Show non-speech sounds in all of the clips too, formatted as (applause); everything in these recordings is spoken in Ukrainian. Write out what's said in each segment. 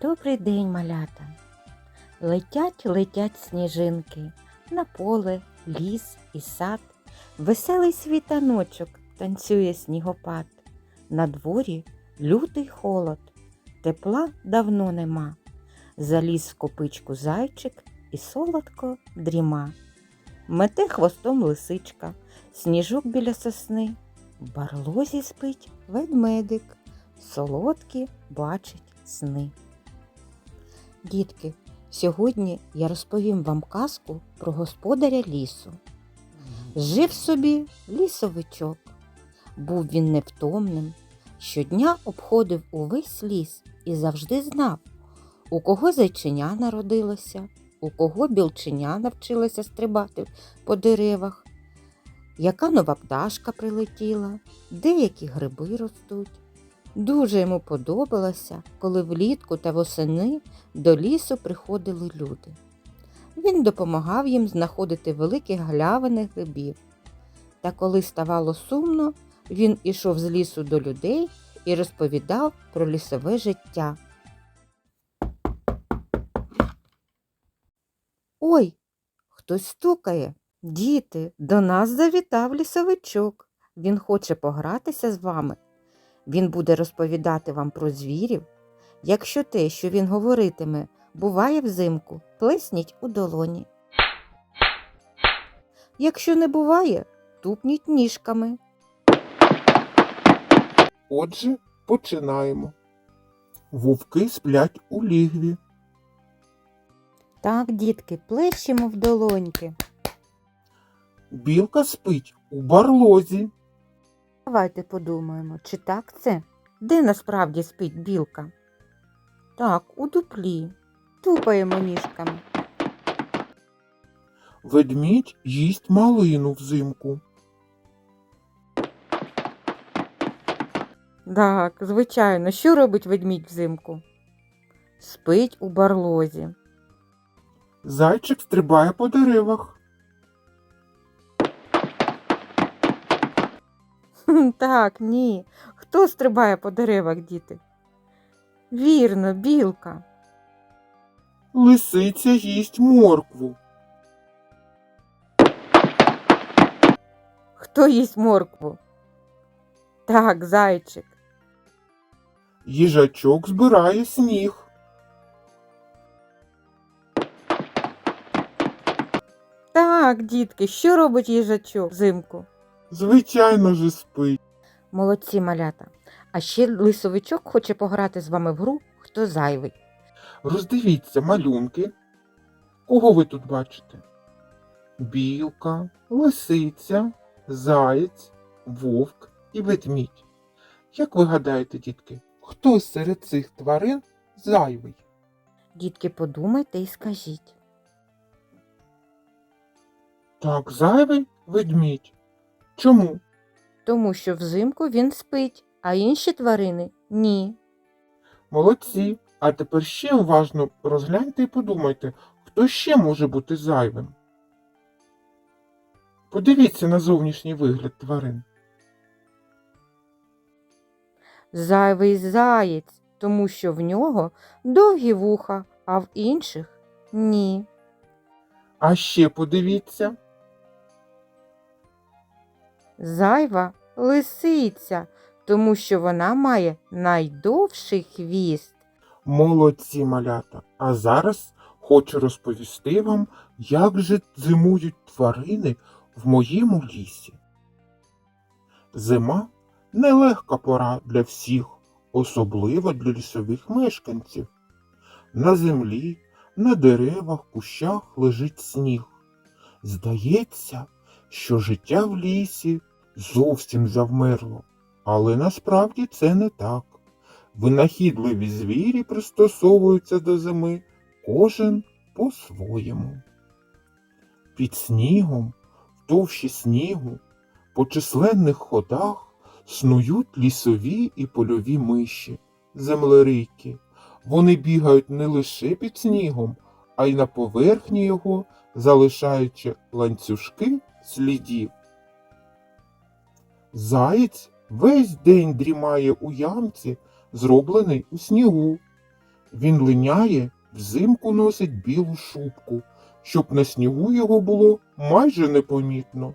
Добрий день, малята. Летять, летять сніжинки на поле, ліс і сад. Веселий світаночок танцює снігопад. На дворі лютий холод, тепла давно нема. Заліз в копичку зайчик і солодко дріма. Мете хвостом лисичка, сніжок біля сосни. В барлозі спить ведмедик, солодкі бачить сни. Дітки, сьогодні я розповім вам казку про господаря лісу. Жив собі лісовичок. Був він невтомним, щодня обходив увесь ліс і завжди знав, у кого зайчиня народилося, у кого білченя навчилася стрибати по деревах, яка нова пташка прилетіла, деякі гриби ростуть. Дуже йому подобалося, коли влітку та восени до лісу приходили люди. Він допомагав їм знаходити великі галявини грибів. Та коли ставало сумно, він ішов з лісу до людей і розповідав про лісове життя. Ой, хтось стукає. Діти, до нас завітав лісовичок. Він хоче погратися з вами. Він буде розповідати вам про звірів. Якщо те, що він говоритиме, буває взимку, плесніть у долоні. Якщо не буває, тупніть ніжками. Отже, починаємо. Вовки сплять у лігві. Так, дітки, плещемо в долоньки. Білка спить у барлозі. Давайте подумаємо, чи так це? Де насправді спить білка? Так, у дуплі. Тупаємо ніжками. Ведмідь їсть малину взимку. Так, звичайно, що робить ведмідь взимку? Спить у барлозі. Зайчик стрибає по деревах. (laughs) Так, ні. Хто стрибає по деревах, діти? Вірно, білка. Лисиця їсть моркву. Хто їсть моркву? Так, зайчик. Їжачок збирає сніг. Так, дітки, що робить їжачок взимку? Звичайно же спить. Молодці малята. А ще лисовичок хоче пограти з вами в гру, хто зайвий. Роздивіться малюнки. Кого ви тут бачите? Білка, лисиця, заєць, вовк і ведмідь. Як ви гадаєте, дітки, хто серед цих тварин зайвий? Дітки, подумайте і скажіть. Так, зайвий ведмідь. Чому? Тому що взимку він спить, а інші тварини ні. Молодці. А тепер ще уважно розгляньте і подумайте, хто ще може бути зайвим. Подивіться на зовнішній вигляд тварин. Зайвий заєць, тому що в нього довгі вуха, а в інших ні. А ще подивіться. Зайва лисиця, тому що вона має найдовший хвіст. Молодці малята. А зараз хочу розповісти вам, як же зимують тварини в моєму лісі. Зима нелегка пора для всіх, особливо для лісових мешканців. На землі, на деревах, кущах лежить сніг. Здається, що життя в лісі зовсім завмерло, але насправді це не так. Винахідливі звірі пристосовуються до зими, кожен по-своєму. Під снігом, в товщі снігу, по численних ходах снують лісові і польові миші, землерийки. Вони бігають не лише під снігом, а й на поверхні його, залишаючи ланцюжки слідів. Заєць весь день дрімає у ямці, зроблений у снігу. Він линяє, взимку носить білу шубку, щоб на снігу його було майже непомітно.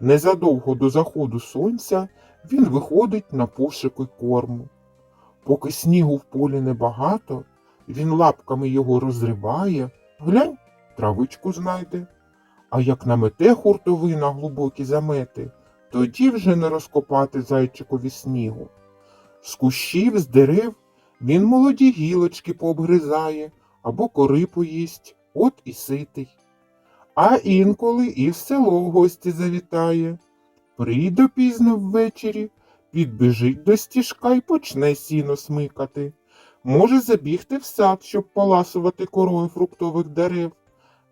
Незадовго до заходу сонця він виходить на пошуки корму. Поки снігу в полі небагато, він лапками його розриває, глянь, травичку знайде. А як намете хуртовина глибокі замети, тоді вже не розкопати зайчикові снігу. З кущів, з дерев він молоді гілочки пообгризає або кори поїсть, от і ситий. А інколи і в село в гості завітає. Прийде пізно ввечері, підбіжить до стіжка й почне сіно смикати. Може забігти в сад, щоб поласувати корою фруктових дерев.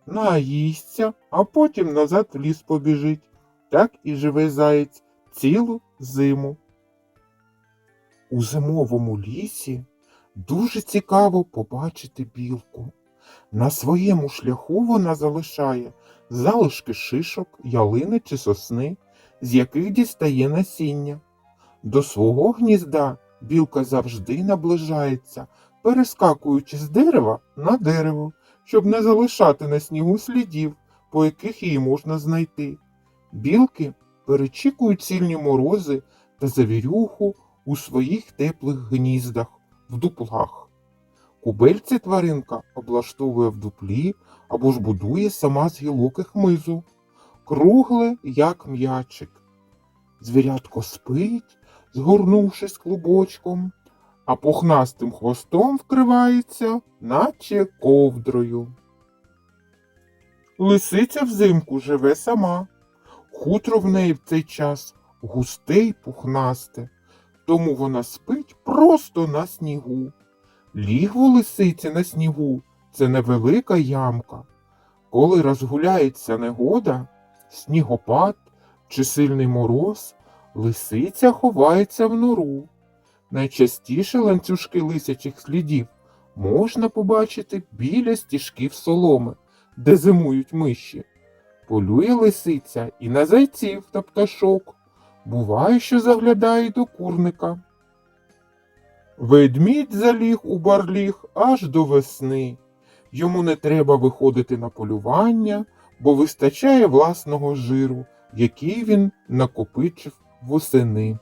Наїсться, а потім назад в ліс побіжить. Так і живе заєць цілу зиму. У зимовому лісі дуже цікаво побачити білку. На своєму шляху вона залишає залишки шишок, ялини чи сосни, з яких дістає насіння. До свого гнізда білка завжди наближається, перескакуючи з дерева на дерево, щоб не залишати на снігу слідів, по яких її можна знайти. Білки перечікують сильні морози та завірюху у своїх теплих гніздах, в дуплах. Кубельці тваринка облаштовує в дуплі або ж будує сама з гілок і хмизу, кругле, як м'ячик. Звірятко спить, згорнувшись клубочком, а пухнастим хвостом вкривається, наче ковдрою. Лисиця взимку живе сама. Хутро в неї в цей час густе й пухнасте, тому вона спить просто на снігу. Лігво лисиці на снігу це невелика ямка. Коли розгуляється негода, снігопад чи сильний мороз, лисиця ховається в нору. Найчастіше ланцюжки лисячих слідів можна побачити біля стіжків соломи, де зимують миші. Полює лисиця і на зайців та пташок. Буває, що заглядає до курника. Ведмідь заліг у барліг аж до весни. Йому не треба виходити на полювання, бо вистачає власного жиру, який він накопичив восени.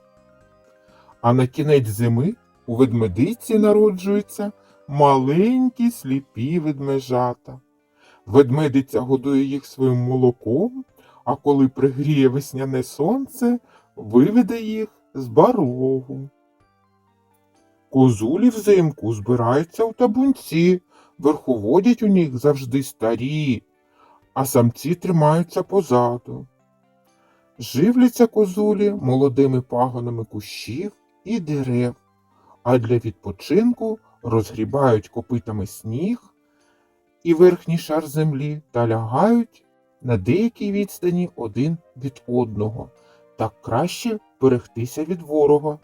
А на кінець зими у ведмедиці народжуються маленькі сліпі ведмежата. Ведмедиця годує їх своїм молоком, а коли пригріє весняне сонце, виведе їх з барлогу. Козулі взимку збираються у табунці, верховодять у них завжди старі, а самці тримаються позаду. Живляться козулі молодими пагонами кущів і дерев, а для відпочинку розгрібають копитами сніг і верхній шар землі та лягають на деякій відстані один від одного, так краще берегтися від ворога.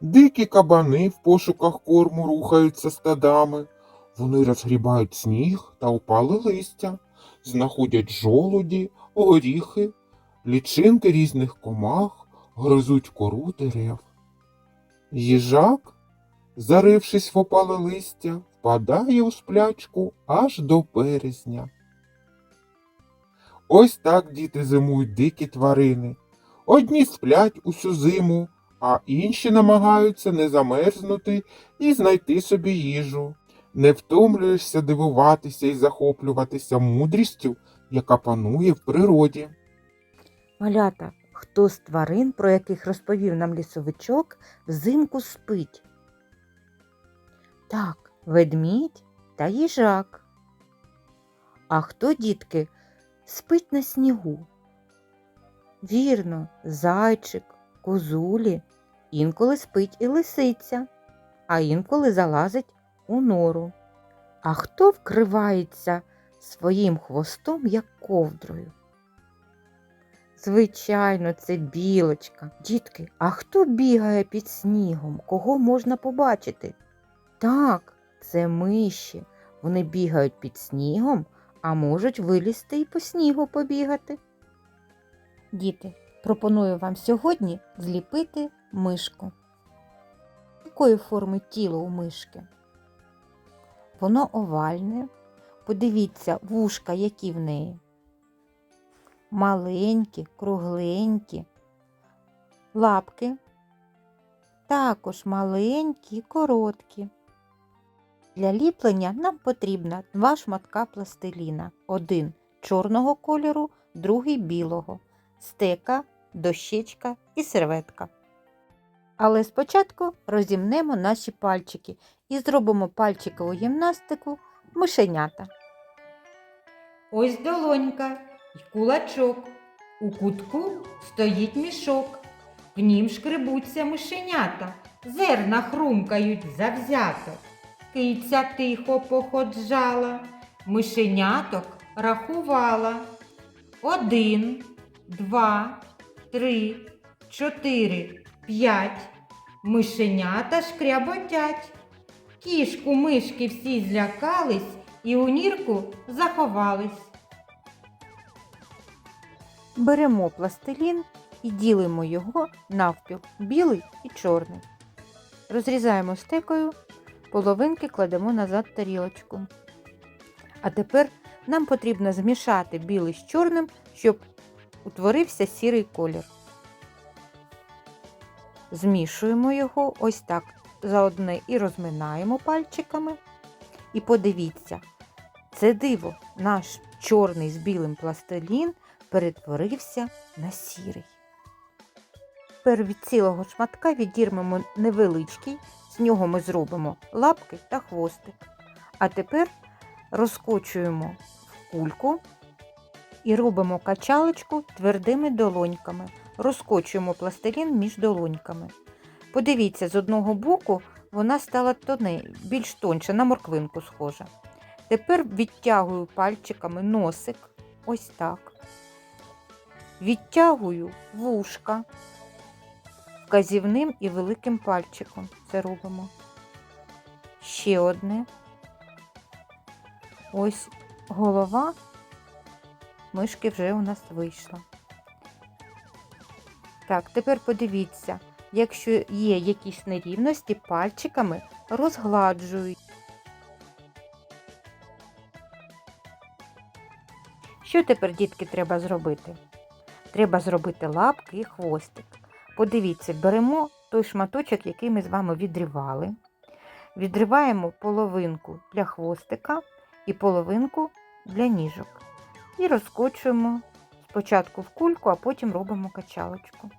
Дикі кабани в пошуках корму рухаються стадами. Вони розгрібають сніг та опали листя, знаходять жолуді, горіхи, лічинки різних комах, гризуть кору дерев. Їжак, зарившись в опале листя, впадає у сплячку аж до березня. Ось так діти зимують дикі тварини. Одні сплять усю зиму, а інші намагаються не замерзнути і знайти собі їжу. Не втомлюєшся дивуватися і захоплюватися мудрістю, яка панує в природі. Малята, хто з тварин, про яких розповів нам лісовичок, взимку спить? Так, ведмідь та їжак. А хто, дітки, спить на снігу? Вірно, зайчик, козулі, інколи спить і лисиця, а інколи залазить у нору. А хто вкривається своїм хвостом, як ковдрою? Звичайно, це білочка. Дітки, а хто бігає під снігом? Кого можна побачити? Так, це миші. Вони бігають під снігом, а можуть вилізти і по снігу побігати. Діти, пропоную вам сьогодні зліпити мишку. Якої форми тіло у мишки? Воно овальне. Подивіться, вушка, які в неї. Маленькі, кругленькі. Лапки також маленькі, короткі. Для ліплення нам потрібно два шматка пластиліна. Один чорного кольору, другий білого, стека, дощечка і серветка. Але спочатку розімнемо наші пальчики і зробимо пальчикову гімнастику мишенята. Ось долонька і кулачок. У кутку стоїть мішок. В нім шкребуться мишенята, зерна хрумкають завзято. Киця тихо походжала, мишеняток рахувала. Один, два, три, чотири, п'ять. Мишенята шкряботять. Кішку мишки всі злякались і у нірку заховались. Беремо пластилін і ділимо його навпіл білий і чорний. Розрізаємо стекою, половинки кладемо назад в тарілочку. А тепер нам потрібно змішати білий з чорним, щоб утворився сірий колір. Змішуємо його ось так заодне і розминаємо пальчиками. І подивіться, це диво, наш чорний з білим пластилін перетворився на сірий. Тепер від цілого шматка відірмемо невеличкий, з нього ми зробимо лапки та хвостик. А тепер розкочуємо в кульку і робимо качалочку твердими долоньками. Розкочуємо пластилін між долоньками. Подивіться, з одного боку вона стала тоне, більш тонша, на морквинку схожа. Тепер відтягую пальчиками носик, ось так. Відтягую вушка вказівним і великим пальчиком. Це робимо. Ще одне. Ось голова мишки вже у нас вийшла. Так, тепер подивіться, якщо є якісь нерівності, пальчиками розгладжують. Що тепер, дітки, треба зробити? Треба зробити лапки і хвостик. Подивіться, беремо той шматочок, який ми з вами відривали. Відриваємо половинку для хвостика і половинку для ніжок. І розкочуємо спочатку в кульку, а потім робимо качалочку.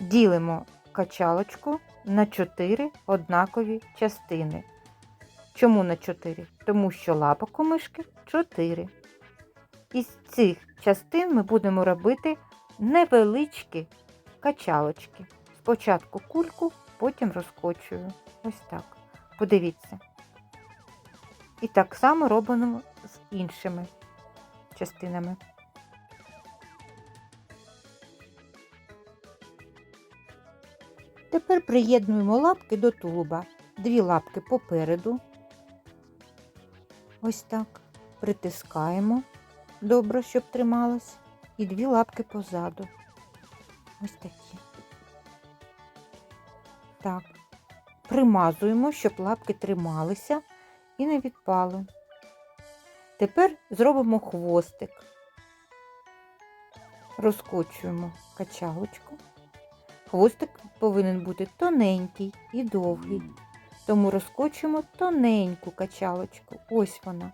Ділимо качалочку на 4 однакові частини. Чому на 4? Тому що лапок у мишки 4. Із цих частин ми будемо робити невеличкі качалочки. Спочатку кульку, потім розкочую. Ось так. Подивіться. І так само робимо з іншими частинами. Тепер приєднуємо лапки до тулуба. Дві лапки попереду. Ось так. Притискаємо добре, щоб трималось. І дві лапки позаду. Ось такі. Так. Примазуємо, щоб лапки трималися і не відпали. Тепер зробимо хвостик. Розкочуємо качалочку. Хвостик повинен бути тоненький і довгий. Тому розкочуємо тоненьку качалочку. Ось вона.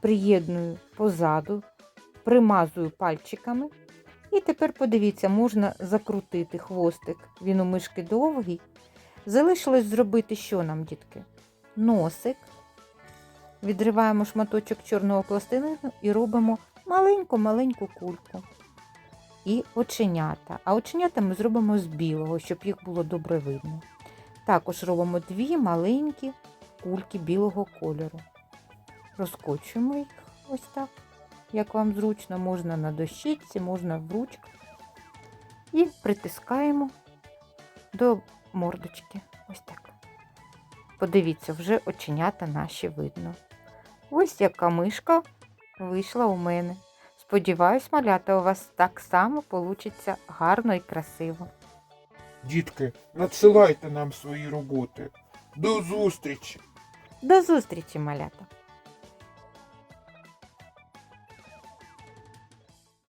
Приєдную позаду, примазую пальчиками. І тепер подивіться, можна закрутити хвостик. Він у мишки довгий. Залишилось зробити що нам, дітки? Носик. Відриваємо шматочок чорного пластилину і робимо маленьку-маленьку кульку. І оченята. А оченята ми зробимо з білого, щоб їх було добре видно. Також робимо дві маленькі кульки білого кольору. Розкочуємо їх ось так, як вам зручно, можна на дощечці, можна в ручках. І притискаємо до мордочки. Ось так. Подивіться, вже оченята наші видно. Ось яка мишка вийшла у мене. Сподіваюсь, малята у вас так само получиться гарно і красиво. Дітки, надсилайте нам свої роботи. До зустрічі! До зустрічі, малята!